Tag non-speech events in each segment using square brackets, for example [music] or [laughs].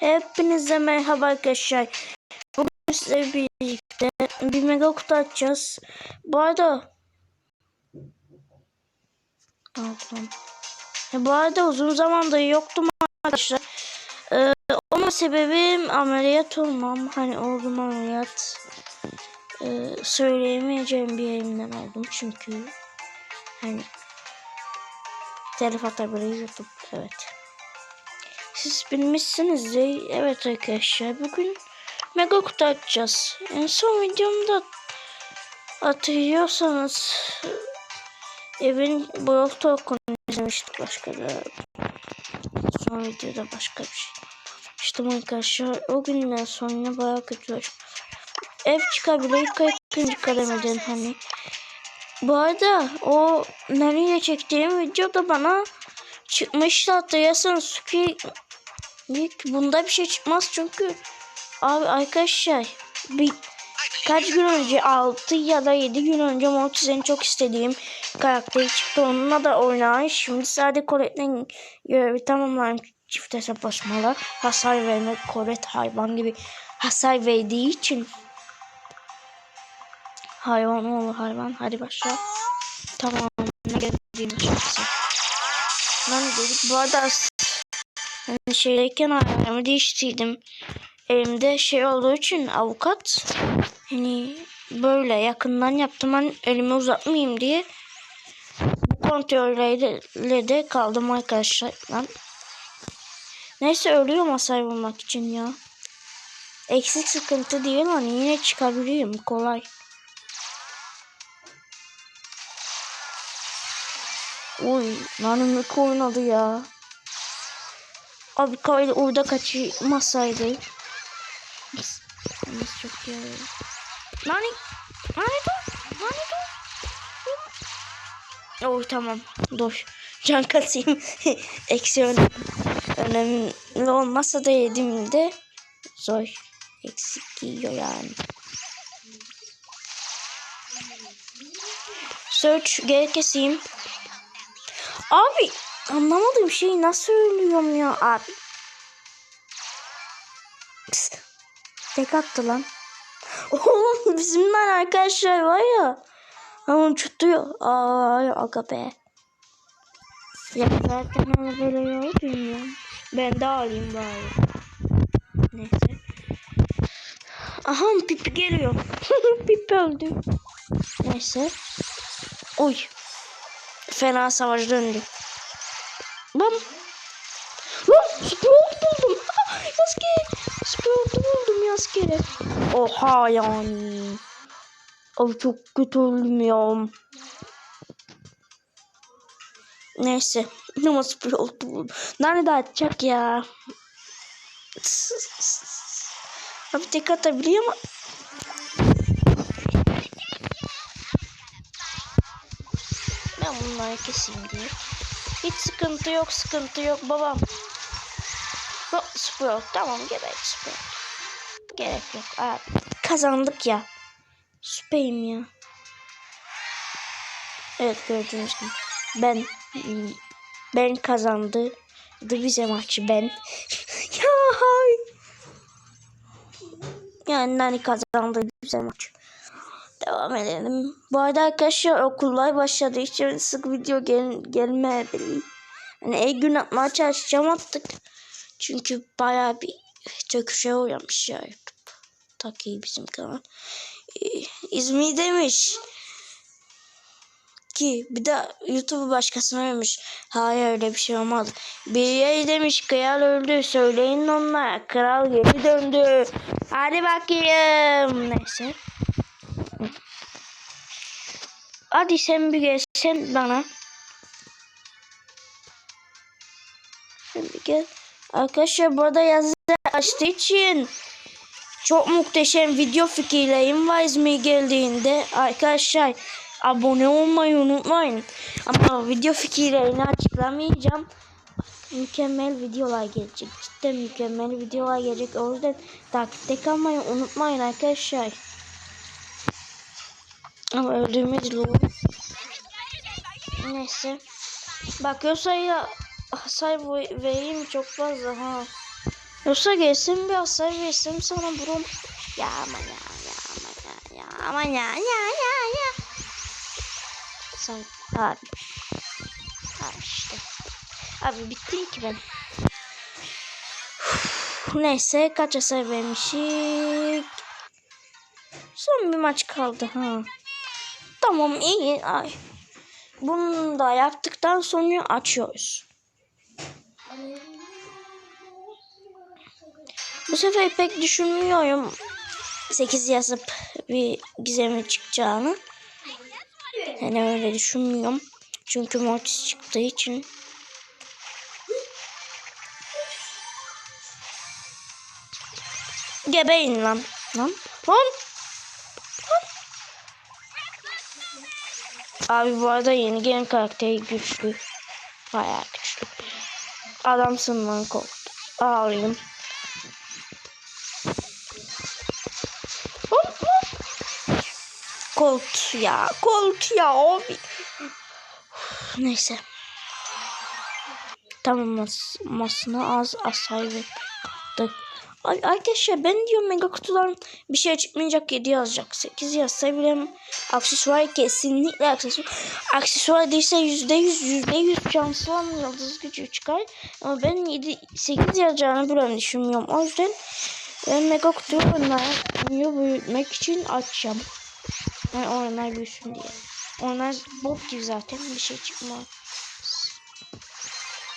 Hepinize merhaba arkadaşlar. Bugün sizlerle birlikte bir mega kutu açacağız. Bu arada Pardon. E, bu arada uzun zamandır yoktum arkadaşlar. Ee, onun sebebim ameliyat olmam. Hani oldum ameliyat. Ee, söyleyemeyeceğim bir yerimden oldum çünkü hani telif atabilir YouTube. Evet. Siz bilmişsinizdir. Evet arkadaşlar bugün mega kutu açacağız. En son videomda hatırlıyorsanız evin Brawl Talk'unu izlemiştik başka da. Son videoda başka bir şey. İşte arkadaşlar o günden sonra bayağı kötüleştim. Ev çıkabilir 40. kademeden hani. Bu arada o nereye çektiğim videoda bana çıkmıştı hatırlıyorsanız Suki ilk bunda bir şey çıkmaz çünkü. Abi arkadaşlar bir kaç gün önce? 6 ya da 7 gün önce Mortis'in çok istediğim karakteri çıktı. Onunla da oynayın. Şimdi sadece Colette'nin görevi tamamlayın çift hesaplaşmalar hasar vermek Colette hayvan gibi hasar verdiği için. Hayvan oğlu hayvan. Hadi başla. Tamam ne geldiğini çıksın ben dedik bu arada hani şeydeyken ayarımı değiştirdim. Elimde şey olduğu için avukat hani böyle yakından yaptım ben elimi uzatmayayım diye bu kontrollerle de kaldım arkadaşlar. Neyse ölüyorum hasar bulmak için ya. Eksik sıkıntı değil hani yine çıkabilirim kolay. Uy, nanımlık oynadı ya. Abi kaydı orada kaçırmasaydı. Biz, biz çok iyi. Nani? Nani dur? Nani dur? Oh tamam. Dur. Can kasayım. [laughs] Eksi önemli. önemli olmasa da yediğimde zor. Eksik yiyor yani. Search geri keseyim. Abi anlamadığım şeyi nasıl ölüyorum ya abi. Pıs. Tek attı lan. [laughs] Oğlum bizimden arkadaşlar var ya. Onu tutuyor. Ay aga be. Ya zaten öyle böyle yok bilmiyorum. Ben de alayım bari. Neyse. Aha Pipi geliyor. [laughs] Pipi öldü. Neyse. Oy. Fena savaş döndü. Ben... Lan Sprout buldum. Yaske. Sprout buldum Yaske. Oha yani. Abi çok kötü öldüm ya. Neyse. Ama Sprout buldum. Nerede atacak ya? Abi tek atabiliyor ama Ben bunları keseyim diye. Hiç sıkıntı yok, sıkıntı yok babam. Hop, Sprout. Tamam, gerek Sprout. Gerek yok. Aa, kazandık ya. Süperim ya. Evet gördüğünüz gibi. Ben ben kazandı. Bize maçı ben. [laughs] ya hay. Yani Nani kazandı bize maçı devam edelim. Bu arada arkadaşlar okullar başladı. için sık video gel gelmeyebilir. Yani el gün atmaya çalışacağım attık. Çünkü baya bir çöküşe uğramış ya YouTube. Taki bizim kanal. Ee, İzmir demiş ki bir de YouTube'u başkasına vermiş. Hayır öyle bir şey olmaz. Bir yer demiş kral öldü. Söyleyin onlara. Kral geri döndü. Hadi bakayım. Neyse. Hadi sen bir gel sen bana. Sen bir gel. Arkadaşlar burada yazı açtığı için çok muhteşem video fikirlerim var İzmir geldiğinde. Arkadaşlar abone olmayı unutmayın. Ama video fikirlerini açıklamayacağım. Mükemmel videolar gelecek. Cidden mükemmel videolar gelecek. O yüzden takipte kalmayı unutmayın arkadaşlar. Ama öldürmedi lo. Neyse. Bakıyorsa ya hasar vereyim çok fazla ha. Yoksa gelsin bir hasar versin sonra vurum. Ya aman ya ya aman ya ya aman ya ya ya ya. Sen abi. Abi işte. Abi bittim ki ben. Neyse kaç hasar vermişik. Son bir maç kaldı ha. Tamam iyi. Ay. Bunu da yaptıktan sonra açıyoruz. Bu sefer pek düşünmüyorum 8 yazıp bir gizemi çıkacağını. Yani öyle düşünmüyorum. Çünkü Mortis çıktığı için. Gebeyin lan. Lan. Lan. Abi bu arada yeni gelen karakteri güçlü. Bayağı güçlü. Adamsın lan Colt. Ağlayayım. Colt ya. Colt ya abi. Neyse. Tamam mas masına az asay ve kaptı. Ay, arkadaşlar ben diyorum mega kutudan bir şey çıkmayacak 7 yazacak. 8 yazsa bile aksesuar kesinlikle aksesuar. Aksesuar değilse %100 %100 şanslı yıldız gücü çıkar. Ama ben 7 8 yazacağını bile düşünmüyorum. O yüzden ben mega kutuyu oynamayı büyütmek için açacağım. Yani oyunlar büyüsün diye. Onlar bot gibi zaten bir şey çıkmaz.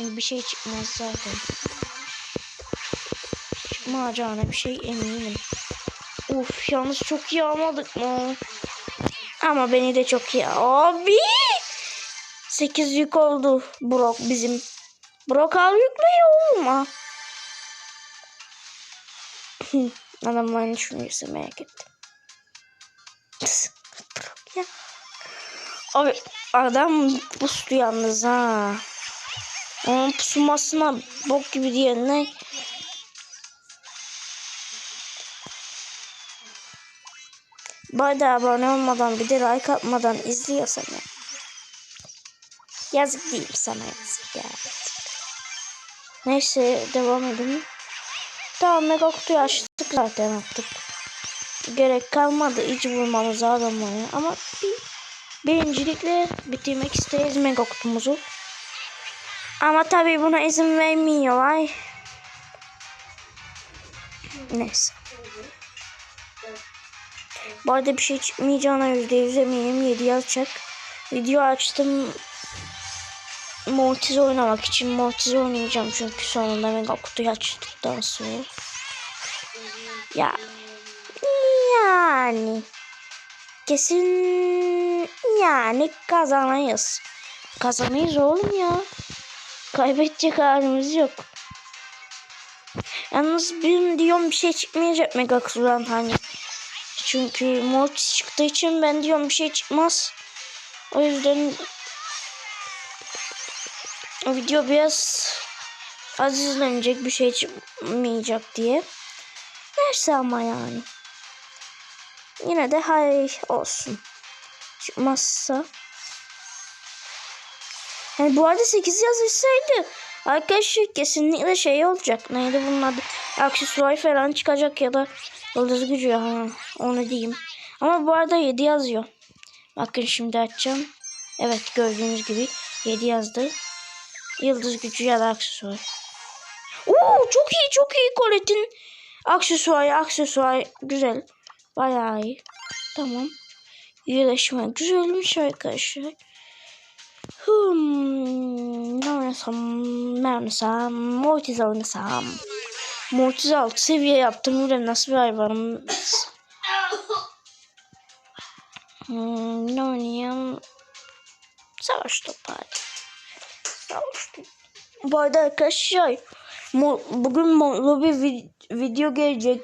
Bir şey çıkmaz zaten çıkmayacağına bir şey eminim. Uf yalnız çok iyi almadık mı? Ama beni de çok iyi. Abi! 8 yük oldu Brock bizim. Brock al yükle ya oğlum ha. Adamlar ne düşünüyorsa merak ettim. Ya. Abi adam puslu yalnız ha. Onun pusumasına bok gibi diyenler Bu arada abone olmadan bir de like atmadan izliyorsan ya. Yazık değil sana yazık ya. Neyse devam edelim. Tamam mega kutuyu açtık zaten attık. Gerek kalmadı hiç vurmamıza adamları ama bir birincilikle bitirmek isteriz mega kutumuzu. Ama tabii buna izin vermiyorlar. Neyse. Bu arada bir şey çıkmayacağına yüzde yüz eminim. 7 yazacak. Video açtım. Mortiz oynamak için Mortiz oynayacağım çünkü sonunda mega kutuyu açtıktan sonra. Ya yani kesin yani kazanayız. Kazanayız oğlum ya. Kaybedecek halimiz yok. Yalnız benim diyorum bir şey çıkmayacak mega kutudan hani. Çünkü Mortis çıktığı için ben diyorum bir şey çıkmaz. O yüzden video biraz az izlenecek bir şey çıkmayacak diye. Neyse ama yani. Yine de hay olsun. Çıkmazsa. Yani bu arada 8 yazışsaydı arkadaşlar kesinlikle şey olacak. Neydi bunun adı? Aksesuar falan çıkacak ya da yıldız gücü ha. Onu diyeyim. Ama bu arada 7 yazıyor. Bakın şimdi açacağım. Evet gördüğünüz gibi 7 yazdı. Yıldız gücü ya da aksesuar. Oo çok iyi çok iyi Colette'in aksesuarı aksesuar güzel. Bayağı iyi. Tamam. İyileşme güzelmiş arkadaşlar. Hmm, ne oynasam, ne oynasam, Mortiz oynasam. Mortiz 6 seviye yaptım. Öyle nasıl bir hayvanım. Hmm, ne oynayayım? Savaş topu hadi. Savaş topu. Bu arada arkadaşlar bugün modlu bir vid video gelecek.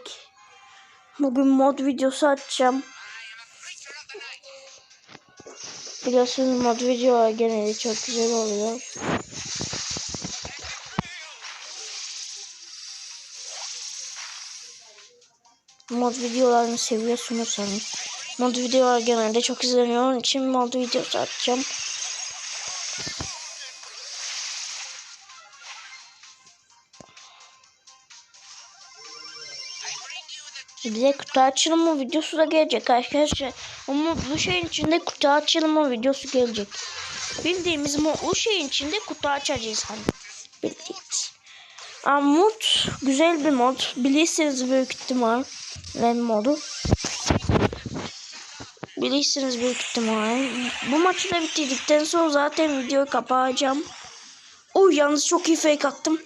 Bugün mod videosu açacağım. Biliyorsunuz mod videolar genelde çok güzel oluyor. Mod videolarını seviyorsunuz sanırım. Mod videolar genelde çok izleniyor. Onun için mod videosu atacağım. Bir de kutu açılımı videosu da gelecek arkadaşlar. Ama bu şeyin içinde kutu açılımı videosu gelecek. Bildiğimiz mo o şeyin içinde kutu açacağız hani. Bildiğimiz. Ama mod güzel bir mod. Bilirsiniz büyük ihtimal. Ren modu. Bilirsiniz büyük ihtimal. Bu maçı da bitirdikten sonra zaten videoyu kapatacağım. Uy yalnız çok iyi fake attım.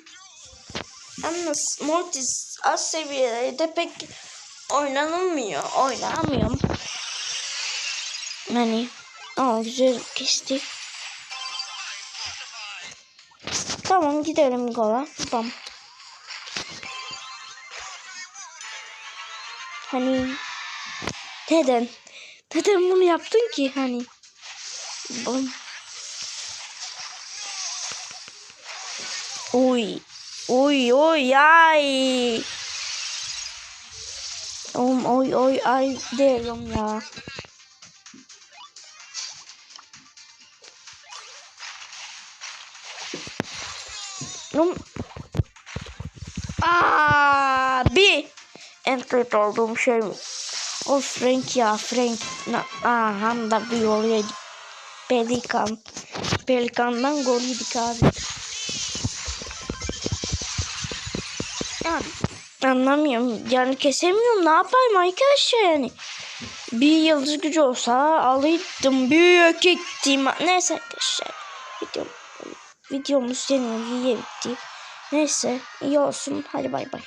Yalnız Mortis az seviyede pek oynanılmıyor. Oynamıyorum. Yani ama güzel kesti. Tamam gidelim gola. Bam. Hani neden? Neden bunu yaptın ki hani? Oy. Oy oy ay. Oğlum oy oy ay diyorum ya. Oğlum. Abi. En kötü olduğum şey o Frank ya Frank. Aha da bir yol yedik. Pelikan. Pelikan'dan gol yedik abi. Yani anlamıyorum. Yani kesemiyorum. Ne yapayım arkadaşlar yani. Bir yıldız gücü olsa alıyordum. Büyük ihtimal. Neyse arkadaşlar. Videom, videomuz iyi bitti. Neyse iyi olsun. Hadi bay bay.